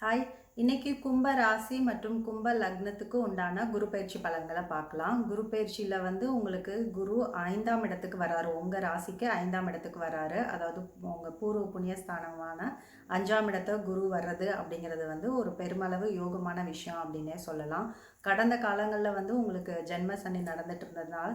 Hi. இன்னைக்கு கும்ப ராசி மற்றும் கும்ப லக்னத்துக்கு உண்டான குரு பயிற்சி பலன்களை பார்க்கலாம். குரு பயிற்சியில் வந்து உங்களுக்கு குரு ஐந்தாம் இடத்துக்கு வராரு. உங்கள் ராசிக்கு ஐந்தாம் இடத்துக்கு வராரு. அதாவது உங்கள் பூர்வ புண்ணியஸ்தானமான அஞ்சாம் இடத்த குரு வர்றது அப்படிங்கிறது வந்து ஒரு பெருமளவு யோகமான விஷயம் அப்படின்னே சொல்லலாம். கடந்த காலங்களில் வந்து உங்களுக்கு ஜென்ம சனி நடந்துட்டு இருந்ததுனால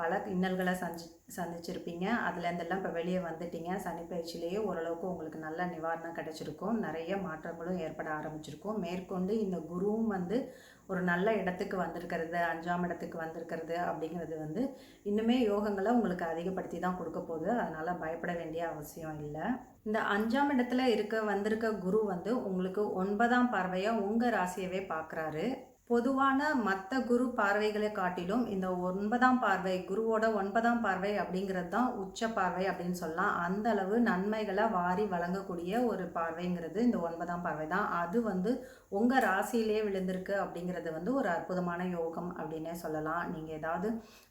பல இன்னல்களை சந்தி சந்திச்சிருப்பீங்க. அதுலேருந்தெல்லாம் இப்போ வெளியே வந்துட்டீங்க. சனி பயிற்சியிலேயே ஓரளவுக்கு உங்களுக்கு நல்ல நிவாரணம் கிடைச்சிருக்கும். நிறைய மாற்றங்களும் ஏற்பட ஆரம்பிச்சிருக்கும். மேற்கொண்டு இந்த குருவும் வந்து ஒரு நல்ல இடத்துக்கு வந்திருக்கிறது அஞ்சாம் இடத்துக்கு வந்திருக்கிறது அப்படிங்கிறது வந்து இன்னுமே யோகங்களை உங்களுக்கு அதிகப்படுத்தி தான் கொடுக்க போகுது. அதனால் பயப்பட வேண்டிய அவசியம் இல்லை. இந்த அஞ்சாம் இடத்துல இருக்க வந்திருக்க குரு வந்து உங்களுக்கு ஒன்பதாம் பார்வையாக உங்கள் ராசியவே பார்க்குறாரு பொதுவான மற்ற குரு பார்வைகளை காட்டிலும் இந்த ஒன்பதாம் பார்வை குருவோட ஒன்பதாம் பார்வை அப்படிங்கிறது தான் உச்ச பார்வை அப்படின்னு சொல்லலாம். அந்த அளவு நன்மைகளை வாரி வழங்கக்கூடிய ஒரு பார்வைங்கிறது இந்த ஒன்பதாம் பார்வை தான். அது வந்து உங்கள் ராசியிலே விழுந்திருக்கு அப்படிங்கிறது வந்து ஒரு அற்புதமான யோகம் அப்படின்னே சொல்லலாம். நீங்கள் ஏதாவது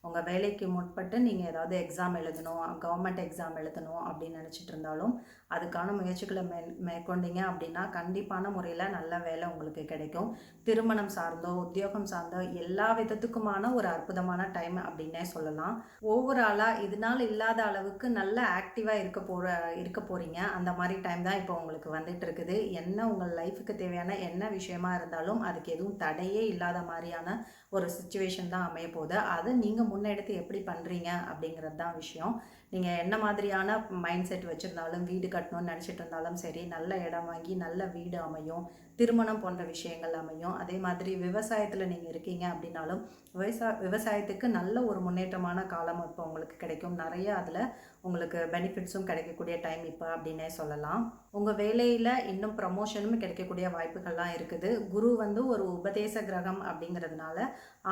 உங்கள் வேலைக்கு முற்பட்டு நீங்கள் ஏதாவது எக்ஸாம் எழுதணும் கவர்மெண்ட் எக்ஸாம் எழுதணும் அப்படின்னு நினச்சிட்டு இருந்தாலும் அதுக்கான முயற்சிகளை மே மேற்கொண்டீங்க அப்படின்னா கண்டிப்பான முறையில் நல்ல வேலை உங்களுக்கு கிடைக்கும். திருமணம் சார்ந்தோ உத்தியோகம் சார்ந்தோ எல்லா விதத்துக்குமான ஒரு அற்புதமான டைம் அப்படின்னே சொல்லலாம். ஓவராலாக இதனால் இல்லாத அளவுக்கு நல்ல ஆக்டிவாக இருக்க போகிற இருக்க போகிறீங்க அந்த மாதிரி டைம் தான் இப்போ உங்களுக்கு வந்துட்டு இருக்குது. என்ன உங்கள் லைஃபுக்கு தேவையான என்ன விஷயமா இருந்தாலும் அதுக்கு எதுவும் தடையே இல்லாத மாதிரியான ஒரு சுச்சுவேஷன் தான் அமைய போகுது. அதை நீங்கள் முன்னெடுத்து எப்படி பண்ணுறீங்க அப்படிங்கிறது தான் விஷயம். நீங்கள் என்ன மாதிரியான மைண்ட் செட் வச்சுருந்தாலும் வீடு கட்டணும்னு நினச்சிட்டு இருந்தாலும் சரி நல்ல இடம் வாங்கி நல்ல வீடு அமையும் திருமணம் போன்ற விஷயங்கள் அமையும். அதே மாதிரி விவசாயத்தில் நீங்கள் இருக்கீங்க அப்படின்னாலும் விவசாய விவசாயத்துக்கு நல்ல ஒரு முன்னேற்றமான காலம் இப்போ உங்களுக்கு கிடைக்கும். நிறைய அதில் உங்களுக்கு பெனிஃபிட்ஸும் கிடைக்கக்கூடிய டைம் இப்போ அப்படின்னே சொல்லலாம். உங்கள் வேலையில் இன்னும் ப்ரமோஷனும் கிடைக்கக்கூடிய வாய்ப்புகள்லாம் இருக்குது. குரு வந்து ஒரு உபதேச கிரகம் அப்படிங்கிறதுனால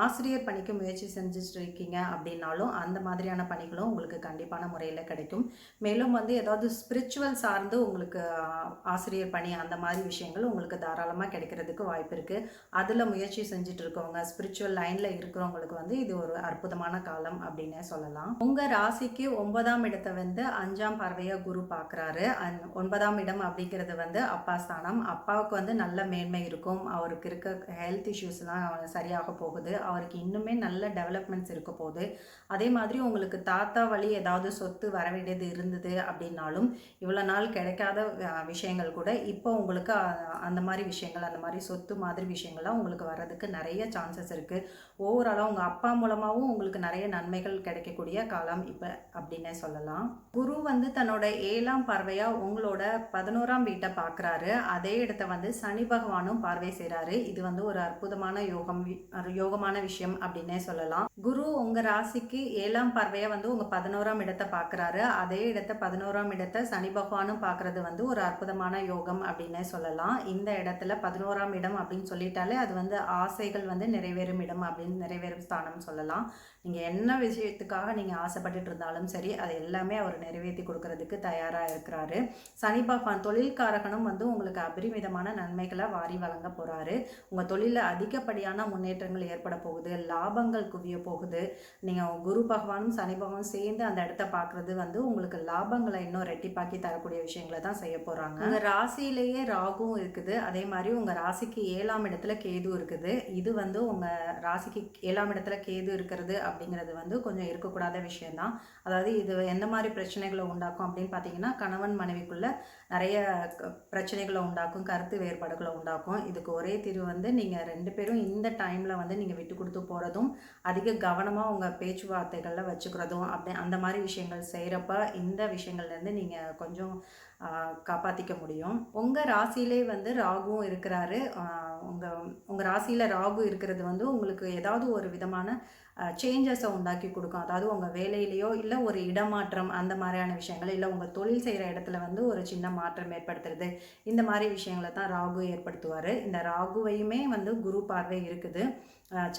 ஆசிரியர் பணிக்கு முயற்சி செஞ்சுட்டு இருக்கீங்க அப்படின்னாலும் அந்த மாதிரியான பணிகளும் உங்களுக்கு கண்டிப்பான முறையில் கிடைக்கும். மேலும் வந்து ஏதாவது ஸ்பிரிச்சுவல் சார்ந்து உங்களுக்கு ஆசிரியர் பணி அந்த மாதிரி விஷயங்கள் உங்களுக்கு தாராளமாக கிடைக்கிறதுக்கு வாய்ப்பு இருக்குது அதில் முயற்சி செஞ்சுட்டு இருக்கவங்க ஸ்பிரிச்சுவல் லைனில் இருக்கிறவங்களுக்கு வந்து இது ஒரு அற்புதமான காலம் அப்படின்னே சொல்லலாம். உங்கள் ராசிக்கு ஒன்பதாம் இடத்தை வந்து அஞ்சாம் பார்வையாக குரு பார்க்குறாரு அந் ஒன்பதாம் இடம் அப்படிங்கிறது வந்து அப்பா ஸ்தானம். அப்பாவுக்கு வந்து நல்ல மேன்மை இருக்கும். அவருக்கு இருக்க ஹெல்த் இஷ்யூஸ்லாம் சரியாக போகுது. அவருக்கு இன்னுமே நல்ல டெவலப்மெண்ட்ஸ் இருக்க போகுது. அதே மாதிரி உங்களுக்கு தாத்தா வழி ஏதாவது சொத்து வர வேண்டியது இருந்தது அப்படின்னாலும் இவ்வளோ நாள் கிடைக்காத விஷயங்கள் கூட இப்போ உங்களுக்கு அந்த மாதிரி விஷயங்கள் அந்த மாதிரி சொத்து மாதிரி விஷயங்கள்லாம் உங்களுக்கு வர்றதுக்கு நிறைய சான்சஸ் இருக்குது ஓவராலாக உங்கள் அப்பா மூலமாகவும் உங்களுக்கு நிறைய நன்மைகள் கிடைக்கக்கூடிய காலம் இப்போ அப்படின்னே சொல்லலாம். குரு வந்து தன்னோட ஏழாம் பார்வையாக உங்களோட பதினோராம் வீட்டை பார்க்குறாரு அதே இடத்த வந்து சனி பகவானும் பார்வை செய்கிறாரு இது வந்து ஒரு அற்புதமான யோகம் யோகமான விஷயம் அப்படின்னே சொல்லலாம். குரு உங்கள் ராசிக்கு ஏழாம் பார்வையாக வந்து உங்கள் பதினோராம் இடத்தை பார்க்குறாரு. அதே இடத்த பதினோராம் இடத்தை சனி பகவானும் பார்க்குறது வந்து ஒரு அற்புதமான யோகம் அப்படின்னே சொல்லலாம். இந்த இடத்துல பதினோராம் இடம் அப்படின்னு சொல்லிட்டாலே அது வந்து ஆசைகள் வந்து நிறைவேறும் இடம் அப்படின்னு நிறைவேறும் ஸ்தானம் சொல்லலாம். நீங்கள் என்ன விஷயத்துக்காக நீங்கள் ஆசைப்பட்டுட்டு இருந்தாலும் சரி அது எல்லாமே அவர் நிறைவேற்றி கொடுக்கறதுக்கு தயாராக இருக்கிறாரு. சனி பகவான் தொழில்காரகனும் வந்து உங்களுக்கு அபரிமிதமான நன்மைகளை வாரி வழங்க போகிறாரு உங்கள் தொழிலில் அதிகப்படியான முன்னேற்றங்கள் ஏற்பட போகுது லாபங்கள் குவிய போகுது. நீங்கள் குரு பகவானும் சனி பகவானும் சேர்ந்து அந்த இடத்த பார்க்குறது வந்து உங்களுக்கு லாபங்களை இன்னும் ரெட்டிப்பாக்கி தரக்கூடிய விஷயங்களை தான் செய்ய போகிறாங்க உங்கள் ராசியிலேயே ராகும் இருக்குது. அதே மாதிரி உங்கள் ராசிக்கு ஏழாம் இடத்துல கேது இருக்குது. இது வந்து உங்கள் ராசிக்கு ஏழாம் இடத்துல கேது இருக்கிறது அப்படிங்கிறது வந்து கொஞ்சம் இருக்கக்கூடாத விஷயந்தான் அதாவது இது எந்த மாதிரி பிரச்சனைகளை உண்டாக்கும் அப்படின்னு பார்த்தீங்கன்னா கணவன் மனைவிக்குள்ள நிறைய பிரச்சனைகளை உண்டாக்கும் கருத்து வேறுபாடுகளை உண்டாக்கும். இதுக்கு ஒரே தீர்வு வந்து நீங்கள் ரெண்டு பேரும் இந்த டைமில் வந்து நீங்கள் விட்டு கொடுத்து போகிறதும் அதிக கவனமாக உங்கள் பேச்சுவார்த்தைகளில் வச்சுக்கிறதும் அப்படி அந்த மாதிரி விஷயங்கள் செய்கிறப்ப இந்த விஷயங்கள்லேருந்து நீங்கள் கொஞ்சம் காப்பாற்றிக்க முடியும். உங்கள் ராசியிலே வந்து ராகுவும் இருக்கிறாரு. உங்கள் உங்கள் ராசியில் ராகு இருக்கிறது வந்து உங்களுக்கு ஏதாவது ஒரு விதமான சேஞ்சஸை உண்டாக்கி கொடுக்கும். அதாவது உங்கள் வேலையிலையோ இல்லை ஒரு இடமாற்றம் அந்த மாதிரியான விஷயங்கள் இல்லை உங்கள் தொழில் செய்கிற இடத்துல வந்து ஒரு சின்ன மாற்றம் ஏற்படுத்துறது. இந்த மாதிரி விஷயங்களை தான் ராகு ஏற்படுத்துவார். இந்த ராகுவையுமே வந்து குரு பார்வை இருக்குது.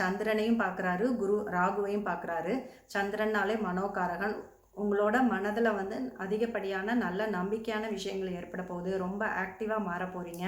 சந்திரனையும் பார்க்குறாரு குரு ராகுவையும் பார்க்குறாரு சந்திரனாலே மனோகாரகன் உங்களோட மனதில் வந்து அதிகப்படியான நல்ல நம்பிக்கையான விஷயங்கள் ஏற்பட போகுது. ரொம்ப ஆக்டிவாக மாற போகிறீங்க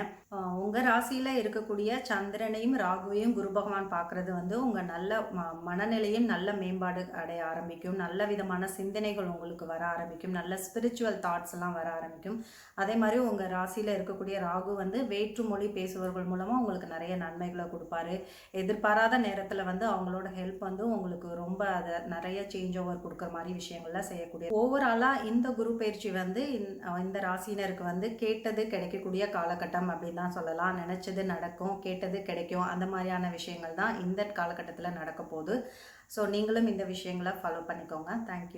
உங்கள் ராசியில் இருக்கக்கூடிய சந்திரனையும் ராகுவையும் குரு பகவான் பார்க்குறது வந்து உங்கள் நல்ல ம மனநிலையும் நல்ல மேம்பாடு அடைய ஆரம்பிக்கும். நல்ல விதமான சிந்தனைகள் உங்களுக்கு வர ஆரம்பிக்கும். நல்ல ஸ்பிரிச்சுவல் தாட்ஸ் எல்லாம் வர ஆரம்பிக்கும். அதே மாதிரி உங்கள் ராசியில் இருக்கக்கூடிய ராகு வந்து வேற்று மொழி பேசுபவர்கள் மூலமாக உங்களுக்கு நிறைய நன்மைகளை கொடுப்பாரு. எதிர்பாராத நேரத்தில் வந்து அவங்களோட ஹெல்ப் வந்து உங்களுக்கு ரொம்ப அதை நிறைய சேஞ்ச் ஓவர் கொடுக்குற மாதிரி விஷயங்கள்லாம் செய்யக்கூடிய ஓவராலாக இந்த குரு பயிற்சி வந்து இந்த- ராசினருக்கு வந்து கேட்டது கிடைக்கக்கூடிய காலகட்டம் அப்படின்னு தான் சொல்லலாம். நினச்சது நடக்கும் கேட்டது கிடைக்கும். அந்த மாதிரியான விஷயங்கள் தான் இந்த காலகட்டத்தில் நடக்க போகுது. ஸோ நீங்களும் இந்த விஷயங்களை ஃபாலோ பண்ணிக்கோங்க. தேங்க்யூ